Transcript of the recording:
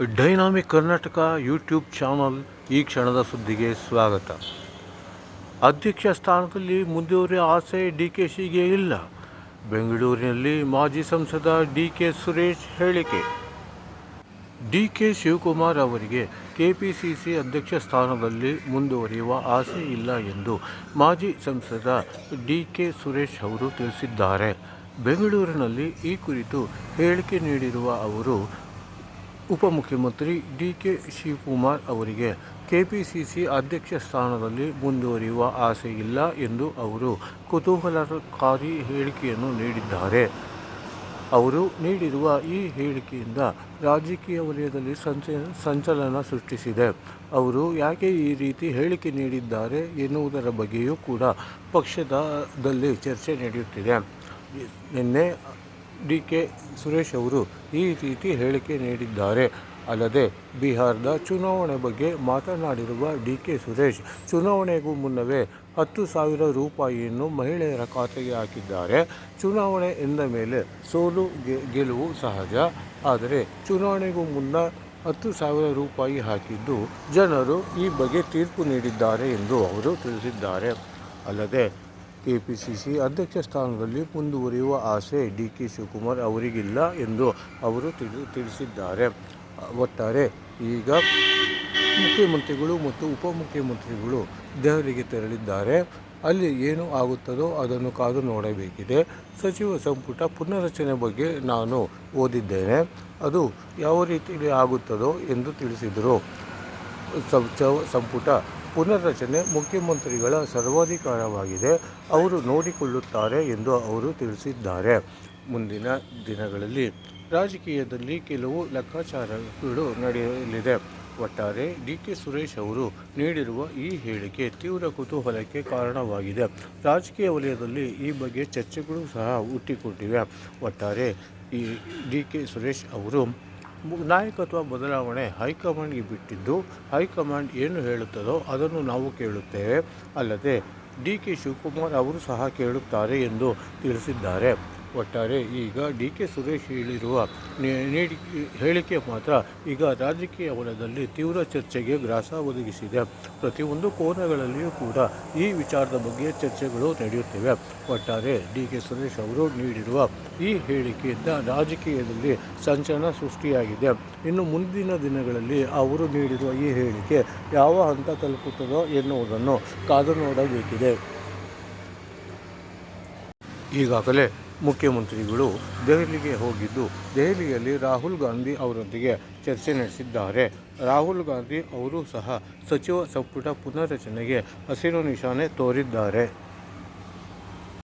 Dynamic Karnataka YouTube channel ಈ ಕ್ಷಣದ ಸುದ್ದಿಗೆ ಸ್ವಾಗತ. ಅಧ್ಯಕ್ಷ ಸ್ಥಾನದಲ್ಲಿ ಮುಂದುವರಿಯ ಆಸೆ ಡಿ ಕೆ ಶಿಗೆ ಇಲ್ಲ. ಬೆಂಗಳೂರಿನಲ್ಲಿ ಮಾಜಿ ಸಂಸದ ಡಿ ಕೆ ಸುರೇಶ್ ಹೇಳಿಕೆ. ಡಿ ಕೆ ಶಿವಕುಮಾರ್ ಅವರಿಗೆ ಕೆಪಿಸಿಸಿ ಅಧ್ಯಕ್ಷ ಸ್ಥಾನದಲ್ಲಿ ಮುಂದುವರಿಯುವ ಆಸೆ ಇಲ್ಲ ಎಂದು ಮಾಜಿ ಸಂಸದ ಡಿ ಕೆ ಸುರೇಶ್ ಅವರು ತಿಳಿಸಿದ್ದಾರೆ. ಬೆಂಗಳೂರಿನಲ್ಲಿ ಈ ಕುರಿತು ಹೇಳಿಕೆ ನೀಡಿರುವ ಅವರು ಉಪಮುಖ್ಯಮಂತ್ರಿ ಡಿ ಕೆ ಶಿವಕುಮಾರ್ ಅವರಿಗೆ ಕೆಪಿಸಿಸಿ ಅಧ್ಯಕ್ಷ ಸ್ಥಾನದಲ್ಲಿ ಮುಂದುವರಿಯುವ ಆಸೆ ಇಲ್ಲ ಎಂದು ಅವರು ಕುತೂಹಲಕಾರಿ ಹೇಳಿಕೆಯನ್ನು ನೀಡಿದ್ದಾರೆ. ಅವರು ನೀಡಿರುವ ಈ ಹೇಳಿಕೆಯಿಂದ ರಾಜಕೀಯ ವಲಯದಲ್ಲಿ ಸಂಚ, ಸಂಚಲನ ಸೃಷ್ಟಿಸಿದೆ. ಅವರು ಯಾಕೆ ಈ ರೀತಿ ಹೇಳಿಕೆ ನೀಡಿದ್ದಾರೆ ಎನ್ನುವುದರ ಬಗ್ಗೆಯೂ ಕೂಡ ಪಕ್ಷದಲ್ಲಿ ಚರ್ಚೆ ನಡೆಯುತ್ತಿದೆ. ನಿನ್ನೆ ಡಿ ಕೆ ಸುರೇಶ್ ಅವರು ಈ ರೀತಿ ಹೇಳಿಕೆ ನೀಡಿದ್ದಾರೆ. ಅಲ್ಲದೆ ಬಿಹಾರದ ಚುನಾವಣೆ ಬಗ್ಗೆ ಮಾತನಾಡಿರುವ ಡಿ ಕೆ ಸುರೇಶ್, ಚುನಾವಣೆಗೂ ಮುನ್ನವೇ ಹತ್ತು ಸಾವಿರ ರೂಪಾಯಿಯನ್ನು ಮಹಿಳೆಯರ ಖಾತೆಗೆ ಹಾಕಿದ್ದಾರೆ. ಚುನಾವಣೆ ಎಂದ ಮೇಲೆ ಸೋಲು ಗೆಲುವು ಸಹಜ, ಆದರೆ ಚುನಾವಣೆಗೂ ಮುನ್ನ ಹತ್ತು ಸಾವಿರ ರೂಪಾಯಿ ಹಾಕಿದ್ದು ಜನರು ಈ ಬಗ್ಗೆ ತೀರ್ಪು ನೀಡಿದ್ದಾರೆ ಎಂದು ಅವರು ತಿಳಿಸಿದ್ದಾರೆ. ಅಲ್ಲದೆ ಕೆಪಿಸಿಸಿ ಅಧ್ಯಕ್ಷ ಸ್ಥಾನದಲ್ಲಿ ಮುಂದುವರಿಯುವ ಆಸೆ ಡಿ ಕೆ ಶಿವಕುಮಾರ್ ಅವರಿಗಿಲ್ಲ ಎಂದು ಅವರು ತಿಳಿ, ತಿಳಿಸಿದ್ದಾರೆ. ಒಟ್ಟಾರೆ ಈಗ ಮುಖ್ಯಮಂತ್ರಿಗಳು ಮತ್ತು ಉಪಮುಖ್ಯಮಂತ್ರಿಗಳು ದೆಹಲಿಗೆ ತೆರಳಿದ್ದಾರೆ. ಅಲ್ಲಿ ಏನು ಆಗುತ್ತದೋ ಅದನ್ನು ಕಾದು ನೋಡಬೇಕಿದೆ. ಸಚಿವ ಸಂಪುಟ ಪುನರ್ರಚನೆ ಬಗ್ಗೆ ನಾನು ಓದಿದ್ದೇನೆ. ಅದು ಯಾವ ರೀತಿಯಲ್ಲಿ ಆಗುತ್ತದೋ ಎಂದು ತಿಳಿಸಿದರು. ಸಂಪುಟ ಪುನರ್ರಚನೆ ಮುಖ್ಯಮಂತ್ರಿಗಳ ಸರ್ವಾಧಿಕಾರವಾಗಿದೆ. ಅವರು ನೋಡಿಕೊಳ್ಳುತ್ತಾರೆ ಎಂದು ಅವರು ತಿಳಿಸಿದ್ದಾರೆ. ಮುಂದಿನ ದಿನಗಳಲ್ಲಿ ರಾಜಕೀಯದಲ್ಲಿ ಕೆಲವು ಲೆಕ್ಕಾಚಾರಗಳು ನಡೆಯಲಿದೆ. ಒಟ್ಟಾರೆ ಡಿ ಕೆ ಸುರೇಶ್ ಅವರು ನೀಡಿರುವ ಈ ಹೇಳಿಕೆ ತೀವ್ರ ಕುತೂಹಲಕ್ಕೆ ಕಾರಣವಾಗಿದೆ. ರಾಜಕೀಯ ವಲಯದಲ್ಲಿ ಈ ಬಗ್ಗೆ ಚರ್ಚೆಗಳು ಸಹ ಹುಟ್ಟಿಕೊಂಡಿವೆ ಒಟ್ಟಾರೆ ಈ ಡಿ ಕೆ ಸುರೇಶ್ ಅವರು ನಾಯಕತ್ವ ಬದಲಾವಣೆ ಹೈಕಮಾಂಡ್ಗೆ ಬಿಟ್ಟಿದ್ದು ಹೈಕಮಾಂಡ್ ಏನು ಹೇಳುತ್ತದೋ ಅದನ್ನು ನಾವು ಕೇಳುತ್ತೇವೆ. ಅಲ್ಲದೆ ಡಿ ಕೆ ಶಿವಕುಮಾರ್ ಅವರು ಸಹ ಕೇಳುತ್ತಾರೆ ಎಂದು ತಿಳಿಸಿದ್ದಾರೆ. ಒಟ್ಟಾರೆ ಈಗ ಡಿ ಕೆ ಸುರೇಶ್ ಹೇಳಿರುವ ನೀಡಿ, ಹೇಳಿಕೆ ಮಾತ್ರ ಈಗ ರಾಜಕೀಯ ವಲಯದಲ್ಲಿ ತೀವ್ರ ಚರ್ಚೆಗೆ ಗ್ರಾಸ ಒದಗಿಸಿದೆ. ಪ್ರತಿಯೊಂದು ಕೋನಗಳಲ್ಲಿಯೂ ಕೂಡ ಈ ವಿಚಾರದ ಬಗ್ಗೆ ಚರ್ಚೆಗಳು ನಡೆಯುತ್ತಿವೆ. ಒಟ್ಟಾರೆ ಡಿ ಕೆ ಸುರೇಶ್ ಅವರು ನೀಡಿರುವ ಈ ಹೇಳಿಕೆಯಿಂದ ರಾಜಕೀಯದಲ್ಲಿ ಸಂಚಲನ ಸೃಷ್ಟಿಯಾಗಿದೆ. ಇನ್ನು ಮುಂದಿನ ದಿನಗಳಲ್ಲಿ ಅವರು ನೀಡಿರುವ ಈ ಹೇಳಿಕೆ ಯಾವ ಹಂತ ತಲುಪುತ್ತದೋ ಎನ್ನುವುದನ್ನು ಕಾದು ನೋಡಬೇಕಿದೆ. ಈಗಾಗಲೇ ಮುಖ್ಯಮಂತ್ರಿಗಳು ದೆಹಲಿಗೆ ಹೋಗಿದ್ದು, ದೆಹಲಿಯಲ್ಲಿ ರಾಹುಲ್ ಗಾಂಧಿ ಅವರೊಂದಿಗೆ ಚರ್ಚೆ ನಡೆಸಿದ್ದಾರೆ. ರಾಹುಲ್ ಗಾಂಧಿ ಅವರು ಸಹ ಸಚಿವ ಸಂಪುಟ ಪುನರ್ರಚನೆಗೆ ಹಸಿರು ನಿಶಾನೆ ತೋರಿದ್ದಾರೆ.